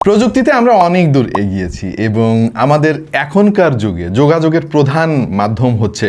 প্রযুক্তিতে আমরা অনেক দূর এগিয়েছি এবং আমাদের এখনকার যুগে যোগাযোগের প্রধান মাধ্যম হচ্ছে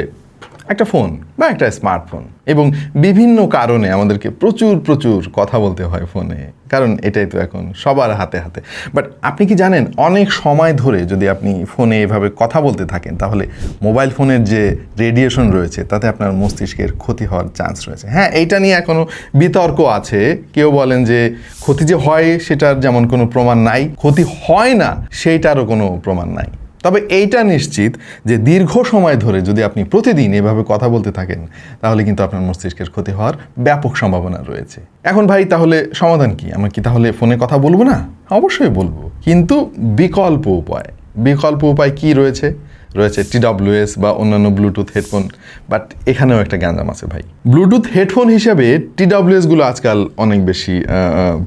একটা ফোন বা একটা স্মার্টফোন এবং বিভিন্ন কারণে আমাদেরকে প্রচুর প্রচুর কথা বলতে হয় ফোনে, কারণ এটাই তো এখন সবার হাতে হাতে। বাট আপনি কি জানেন, অনেক সময় ধরে যদি আপনি ফোনে এভাবে কথা বলতে থাকেন, তাহলে মোবাইল ফোনের যে রেডিয়েশন রয়েছে, তাতে আপনার মস্তিষ্কের ক্ষতি হওয়ার চান্স রয়েছে। হ্যাঁ এইটা নিয়ে এখনও বিতর্ক আছে। কেউ বলেন যে ক্ষতি যে হয়, সেটার যেমন কোনো প্রমাণ নাই। ক্ষতি হয় না, সেইটারও কোনো প্রমাণ নাই। তবে এইটা নিশ্চিত যে দীর্ঘ সময় ধরে যদি আপনি প্রতিদিন এভাবে কথা বলতে থাকেন, তাহলে কিন্তু আপনার মস্তিষ্কের ক্ষতি হওয়ার ব্যাপক সম্ভাবনা রয়েছে। এখন ভাই, তাহলে সমাধান কি? আমরা কি তাহলে ফোনে কথা বলব না? অবশ্যই বলব। কিন্তু বিকল্প উপায়। বিকল্প উপায় কি রয়েছে? রয়েছে টিডব্লিউএস বা অন্যান্য ব্লুটুথ হেডফোন বাট এখানেও একটা গ্যাঞ্জাম আছে ভাই। ব্লুটুথ হেডফোন হিসাবে টিডব্লিউএসগুলো আজকাল অনেক বেশি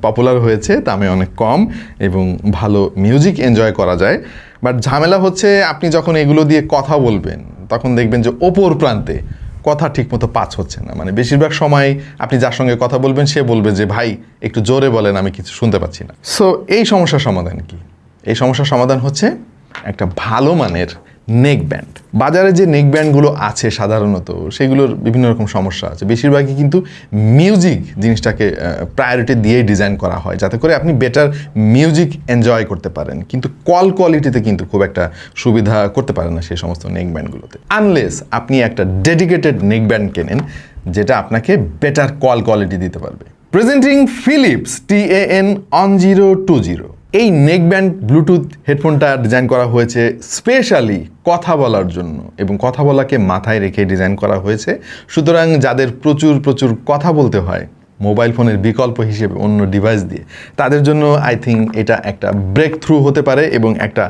পপুলার হয়েছে, দামে অনেক কম এবং ভালো মিউজিক এনজয় করা যায়। বাট ঝামেলা হচ্ছে আপনি যখন এগুলো দিয়ে কথা বলবেন, তখন দেখবেন যে ওপর প্রান্তে কথা ঠিকমতো পাচ হচ্ছে না। মানে বেশিরভাগ সময় আপনি যার সঙ্গে কথা বলবেন, সে বলবে যে, ভাই, একটু জোরে বলেন, আমি কিছু শুনতে পাচ্ছি না। সো এই সমস্যার সমাধান কি? এই সমস্যার সমাধান হচ্ছে একটা ভালো মানের নেক ব্যান্ড বাজারে যে নেক ব্যান্ডগুলো আছে সাধারণত, সেগুলোর বিভিন্ন রকম সমস্যা আছে। বেশিরভাগই কিন্তু মিউজিক জিনিসটাকে প্রায়োরিটি দিয়ে ডিজাইন করা হয়, যাতে করে আপনি বেটার মিউজিক এনজয় করতে পারেন। কিন্তু কল কোয়ালিটিতে কিন্তু খুব একটা সুবিধা করতে পারেন না সেই সমস্ত নেক ব্যান্ডগুলোতে আনলেস আপনি একটা ডেডিকেটেড নেক ব্যান্ড কেনেন, যেটা আপনাকে বেটার কল কোয়ালিটি দিতে পারবে। Presenting Philips T N on zero two zero এই নেকব্যান্ড ব্লুটুথ হেডফোনটা ডিজাইন করা হয়েছে স্পেশালি কথা বলার জন্য এবং কথা বলাকে মাথায় রেখে ডিজাইন করা হয়েছে। সুতরাং যাদের প্রচুর প্রচুর কথা বলতে হয়, মোবাইল ফোনের বিকল্প হিসেবে অন্য ডিভাইস দিয়ে, তাদের জন্য আই থিঙ্ক এটা একটা ব্রেক থ্রু হতে পারে এবং একটা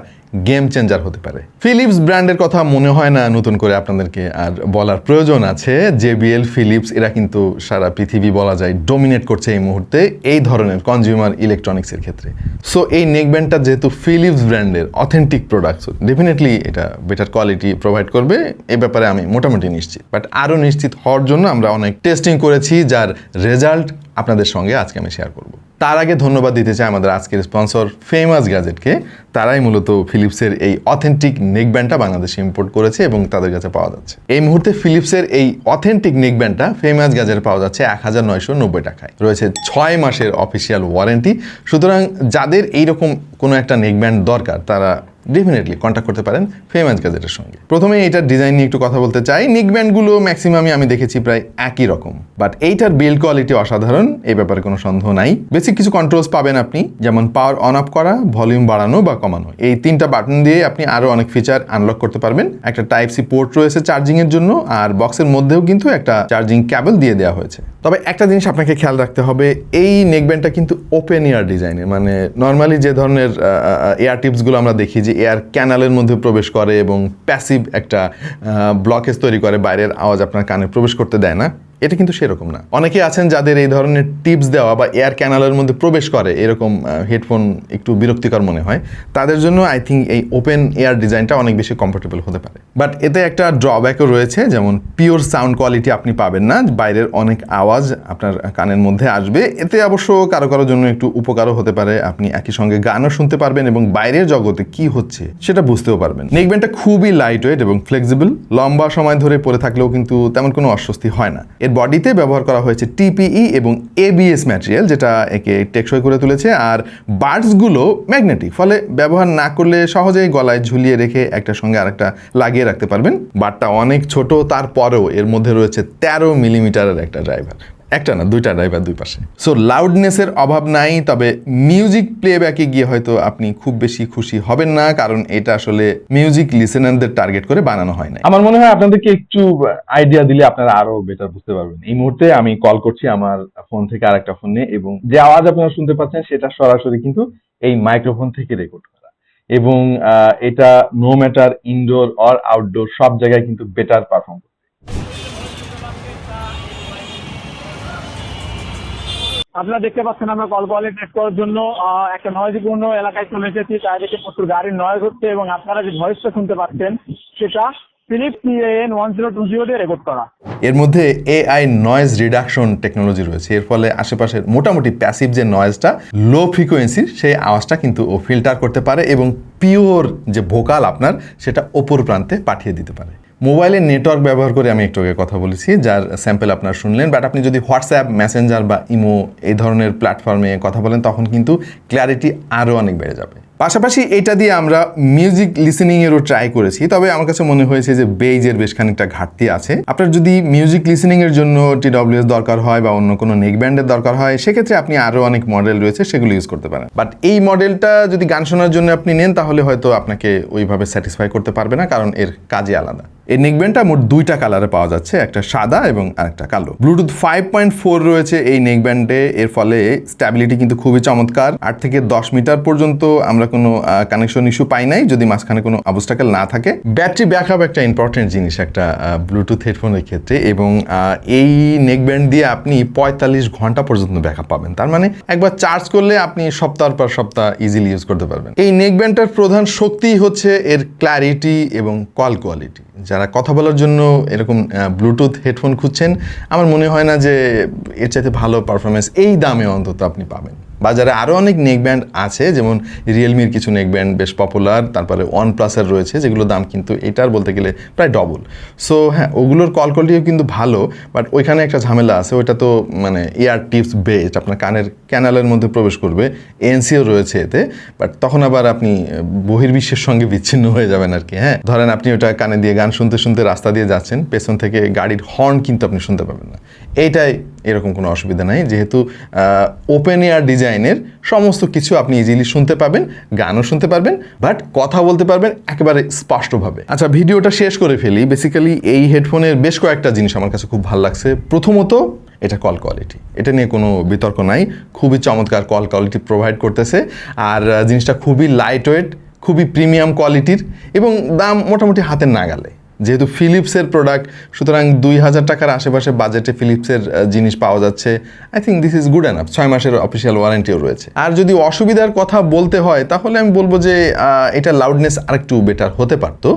গেম চেঞ্জার হতে পারে। ফিলিপস ব্র্যান্ডের কথা মনে হয় না নতুন করে আপনাদেরকে আর বলার প্রয়োজন আছে। জেবিএল ফিলিপস এরা কিন্তু সারা পৃথিবী বলা যায় ডোমিনেট করছে এই মুহূর্তে এই ধরনের কনজিউমার ইলেকট্রনিক্সের ক্ষেত্রে। সো এই নেকব্যান্ডটা যেহেতু ফিলিপস ব্র্যান্ডের অথেন্টিক প্রোডাক্ট ডেফিনেটলি এটা বেটার কোয়ালিটি প্রোভাইড করবে। এ ব্যাপারে আমি মোটামুটি নিশ্চিত। বাট আরও নিশ্চিত হওয়ার জন্য আমরা অনেক টেস্টিং করেছি, যার রেজাল্ট আপনাদের সঙ্গে আজকে আমি শেয়ার করব। তার আগে ধন্যবাদ দিতে চাই আমাদের আজকের স্পন্সর ফেমাস গ্যাজেটকে। তারাই মূলত ফিলিপসের এই অথেন্টিক নেক ব্যান্ডটা বাংলাদেশে ইম্পোর্ট করেছে এবং তাদের কাছে পাওয়া যাচ্ছে। এই মুহূর্তে ফিলিপসের এই অথেন্টিক নেক ব্যান্ডটা ফেমাস গ্যাজেট পাওয়া যাচ্ছে এক হাজার নয়শো নব্বই টাকায়। রয়েছে ছয় মাসের অফিসিয়াল ওয়ারেন্টি সুতরাং যাদের এইরকম কোনো একটা নেকব্যান্ড দরকার, তারা ডেফিনেটলি কন্ট্যাক্ট করতে পারেন ফেমাস গ্যাজেটের সঙ্গে। প্রথমে এইটার ডিজাইন নিয়ে একটু কথা বলতে চাই। নিক ব্যান্ডগুলো ম্যাক্সিমামই আমি দেখেছি প্রায় একই রকম। বাট এইটার বিল্ড কোয়ালিটি অসাধারণ, এই ব্যাপারে কোনো সন্দেহ নাই। বেসিক কিছু কন্ট্রোলস পাবেন আপনি, যেমন পাওয়ার অন অফ করা ভলিউম বাড়ানো বা কমানো। এই তিনটা বাটন দিয়ে আপনি আরও অনেক ফিচার আনলক করতে পারবেন। একটা টাইপ সি পোর্ট রয়েছে চার্জিংয়ের জন্য, আর বক্সের মধ্যেও কিন্তু একটা চার্জিং ক্যাবেল দিয়ে দেওয়া হয়েছে। তবে একটা জিনিস আপনাকে খেয়াল রাখতে হবে, এই নেকব্যান্ডটা কিন্তু ওপেন এয়ার ডিজাইনের মানে নর্মালি যে ধরনের এয়ার টিপসগুলো আমরা দেখি যে এয়ার ক্যানালের মধ্যে প্রবেশ করে এবং প্যাসিভ একটা ব্লকেজ তৈরি করে, বাইরের আওয়াজ আপনার কানে প্রবেশ করতে দেয় না। এটা কিন্তু সেরকম না। অনেকে আছেন যাদের এই ধরনের টিপস দেওয়া বা এয়ার ক্যানালের মধ্যে প্রবেশ করে এরকম হেডফোন একটু বিরক্তিকর মনে হয়, তাদের জন্য আই থিঙ্ক এই ওপেন এয়ার ডিজাইনটা অনেক বেশি কমফোর্টেবল হতে পারে। বাট এতে একটা ড্রব্যাকও রয়েছে, যেমন পিওর সাউন্ড কোয়ালিটি আপনি পাবেন না, বাইরের অনেক আওয়াজ আপনার কানের মধ্যে আসবে। এতে অবশ্য কারও কারোর জন্য একটু উপকারও হতে পারে, আপনি একই সঙ্গে গানও শুনতে পারবেন এবং বাইরের জগতে কি হচ্ছে সেটা বুঝতেও পারবেন। নেকব্যান্ডটা খুবই লাইট ওয়েট এবং ফ্লেক্সিবল লম্বা সময় ধরে পরে থাকলেও কিন্তু তেমন কোনো অস্বস্তি হয় না। এর বডিতে ব্যবহার করা হয়েছে টিপিই এবং এবিএস ম্যাটেরিয়াল যেটা একে টেকসই করে তুলেছে, আর বার্ডসগুলো ম্যাগনেটিক, ফলে ব্যবহার না করলে সহজেই গলায় ঝুলিয়ে রেখে একটা সঙ্গে আরেকটা লাগিয়ে রাখতে পারবেন। বারটা অনেক ছোট, তারপরেও এর মধ্যে রয়েছে তেরো মিলিমিটারের একটা ড্রাইভার একটা না, দুইটা ড্রাইভার দুই পাশে। সো লাউডনেসের অভাব নাই, তবে মিউজিক প্লেব্যাকে গিয়ে হয়তো আপনি খুব বেশি খুশি হবেন না, কারণ এটা আসলে মিউজিক লিসেনারদের টার্গেট করে বানানো হয় না আমার মনে হয় আপনাদেরকে একটু আইডিয়া দিলে আপনারা আরও বেটার বুঝতে পারবেন। এই মুহূর্তে আমি কল করছি আমার ফোন থেকে আরেকটা ফোনে এবং যে আওয়াজ আপনারা শুনতে পাচ্ছেন, সেটা সরাসরি কিন্তু এই মাইক্রোফোন থেকে রেকর্ড করা। এবং এটা no matter indoor or outdoor সব জায়গায় কিন্তু বেটার পারফর্ম আপনারা দেখতে পাচ্ছেন আমরা কল কোয়ালিটি করার জন্য একটা নয়জিপূর্ণ এলাকায় চলে এসেছি। চারিদিকে প্রচুর গাড়ির নয়েজ হচ্ছে এবং আপনারা যে ভয়েসটা শুনতে পাচ্ছেন, সেটা এর মধ্যে এআই নয়েজ রিডাকশন টেকনোলজি রয়েছে। এর ফলে আশেপাশের মোটামুটি প্যাসিভ যে নয়েজটা লো ফ্রিকোয়েন্সির সেই আওয়াজটা কিন্তু ও ফিল্টার করতে পারে এবং পিওর যে ভোকাল আপনার, সেটা ওপর প্রান্তে পাঠিয়ে দিতে পারে। মোবাইলের নেটওয়ার্ক ব্যবহার করে আমি একটু আগে কথা বলেছি, যার স্যাম্পেল আপনার শুনলেন বাট আপনি যদি হোয়াটসঅ্যাপ মেসেঞ্জার বা ইমো এই ধরনের প্ল্যাটফর্মে কথা বলেন, তখন কিন্তু ক্ল্যারিটি আরও অনেক বেড়ে যাবে। পাশাপাশি এটা দিয়ে আমরা মিউজিক লিসেনিংয়েরও ট্রাই করেছি, তবে আমার কাছে মনে হয়েছে যে বেইজের বেশ খানিকটা ঘাটতি আছে। আপনার যদি মিউজিক লিসেনিংয়ের জন্য টিডব্লিউএস দরকার হয় বা অন্য কোনো নেক ব্যান্ডের দরকার হয়, সেক্ষেত্রে আপনি আরও অনেক মডেল রয়েছে, সেগুলো ইউজ করতে পারেন। বাট এই মডেলটা যদি গান শোনার জন্য আপনি নেন, তাহলে হয়তো আপনাকে ওইভাবে স্যাটিসফাই করতে পারবে না, কারণ এর কাজই আলাদা। এই নেকব্যান্ডটা মোট দুইটা কালারে পাওয়া যাচ্ছে, একটা সাদা এবং আরেকটা কালো। ব্লুটুথ ফাইভ পয়েন্ট ফোর রয়েছে এই নেকব্যান্ডে এর ফলে স্ট্যাবিলিটি কিন্তু খুবই চমৎকার। আট থেকে দশ মিটার পর্যন্ত আমরা কোনো কানেকশন ইস্যু পাই নাই, যদি মাঝখানে কোনো অবস্টাকেল না থাকে। ব্যাটারি ব্যাকআপ একটা ইম্পর্টেন্ট জিনিস, একটা ব্লুটুথ হেডফোনের ক্ষেত্রে এবং এই নেকব্যান্ড দিয়ে আপনি পঁয়তাল্লিশ ঘণ্টা পর্যন্ত ব্যাকআপ পাবেন। তার মানে একবার চার্জ করলে আপনি সপ্তাহ পর সপ্তাহ ইজিলি ইউজ করতে পারবেন। এই নেকব্যান্ডটার প্রধান শক্তি হচ্ছে এর ক্ল্যারিটি এবং কল কোয়ালিটি যারা কথা বলার জন্য এরকম ব্লুটুথ হেডফোন খুঁজছেন, আমার মনে হয় না যে এর চাইতে ভালো পারফরমেন্স এই দামে অন্তত আপনি পাবেন। বাজারে আরও অনেক নেক ব্যান্ড আছে, যেমন রিয়েলমির কিছু নেক ব্যান্ড বেশ পপুলার তারপরে ওয়ান প্লাসের রয়েছে, যেগুলোর দাম কিন্তু এটার বলতে গেলে প্রায় ডবল সো হ্যাঁ ওগুলোর কল কোয়ালিটিও কিন্তু ভালো বাট ওইখানে একটা ঝামেলা আছে, ওইটা তো মানে এয়ার টিপস বেস্ট আপনার কানের ক্যানালের মধ্যে প্রবেশ করবে এনসিও রয়েছে এতে বাট তখন আবার আপনি বহির্বিশ্বের সঙ্গে বিচ্ছিন্ন হয়ে যাবেন আর কি হ্যাঁ? ধরেন আপনি ওটা কানে দিয়ে গান শুনতে শুনতে রাস্তা দিয়ে যাচ্ছেন, পেছন থেকে গাড়ির হর্ন কিন্তু আপনি শুনতে পাবেন না। এইটাই এরকম কোনো অসুবিধা নাই। যেহেতু ওপেন এয়ার ডিজাইনের সমস্ত কিছু আপনি ইজিলি শুনতে পাবেন, গানও শুনতে পারবেন বাট কথা বলতে পারবেন একেবারে স্পষ্টভাবে। আচ্ছা ভিডিওটা শেষ করে ফেলি। বেসিক্যালি এই হেডফোনের বেশ কয়েকটা জিনিস আমার কাছে খুব ভালো লাগছে। প্রথমত, এটা কল কোয়ালিটি এটা নিয়ে কোনো বিতর্ক নাই। খুবই চমৎকার কল কোয়ালিটি প্রোভাইড করতেছে। আর জিনিসটা খুবই লাইট ওয়েট খুবই প্রিমিয়াম কোয়ালিটির এবং দাম মোটামুটি হাতের নাগালে। যেহেতু ফিলিপসের প্রোডাক্ট সুতরাং দুই হাজার টাকার আশেপাশে বাজেটে ফিলিপসের জিনিস পাওয়া যাচ্ছে। I think this is good enough ছয় মাসের অফিসিয়াল ওয়ারেন্টিও রয়েছে। আর যদি অসুবিধার কথা বলতে হয়, তাহলে আমি বলব যে এটা লাউডনেস আরেকটু বেটার হতে পারতো।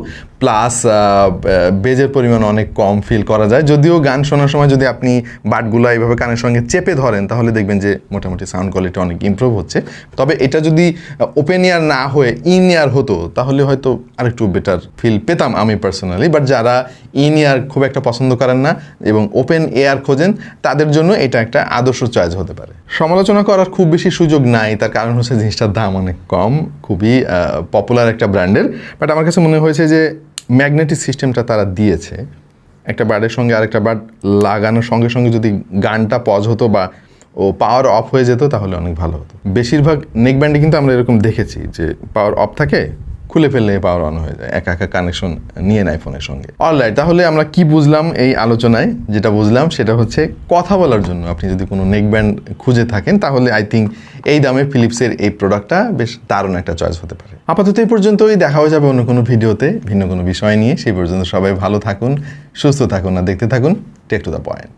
প্লাস বেজের পরিমাণ অনেক কম ফিল করা যায়। যদিও গান শোনার সময় যদি আপনি বাটগুলো এইভাবে কানের সঙ্গে চেপে ধরেন, তাহলে দেখবেন যে মোটামুটি সাউন্ড কোয়ালিটি অনেক ইমপ্রুভ হচ্ছে। তবে এটা যদি ওপেন ইয়ার না হয়ে ইন ইয়ার হতো, তাহলে হয়তো আরেকটু বেটার ফিল পেতাম আমি পার্সোনালি বাট যারা ইন ইয়ার খুব একটা পছন্দ করেন না এবং ওপেন এয়ার খোঁজেন, তাদের জন্য এটা একটা আদর্শ চয়েস হতে পারে। সমালোচনা করার খুব বেশি সুযোগ নাই, তার কারণ হচ্ছে জিনিসটার দাম অনেক কম, খুবই পপুলার একটা ব্র্যান্ডের বাট আমার কাছে মনে হয়েছে যে ম্যাগনেটিক সিস্টেমটা তারা দিয়েছে। একটা বার্ডের সঙ্গে আরেকটা বার্ড লাগানোর সঙ্গে সঙ্গে যদি গানটা পজ হতো বা ও পাওয়ার অফ হয়ে যেত, তাহলে অনেক ভালো হতো। বেশিরভাগ নেক ব্যান্ডে কিন্তু আমরা এরকম দেখেছি যে পাওয়ার অফ থাকে খুলে ফেললে পাওয়ার অন হয়ে যায়। একা একা কানেকশন নিয়ে নেয় ফোনের সঙ্গে। অলরাইট তাহলে আমরা কি বুঝলাম এই আলোচনায়? যেটা বুঝলাম সেটা হচ্ছে কথা বলার জন্য। আপনি যদি কোনো নেক ব্যান্ড খুঁজে থাকেন, তাহলে আই থিঙ্ক এই দামে ফিলিপসের এই প্রোডাক্টটা বেশ দারুণ একটা চয়েস হতে পারে। আপাতত এই পর্যন্তই। দেখা হয়ে যাবে অন্য কোনো ভিডিওতে ভিন্ন কোনো বিষয় নিয়ে। সেই পর্যন্ত সবাই ভালো থাকুন, সুস্থ থাকুন, আর দেখতে থাকুন টেক টু দ্য পয়েন্ট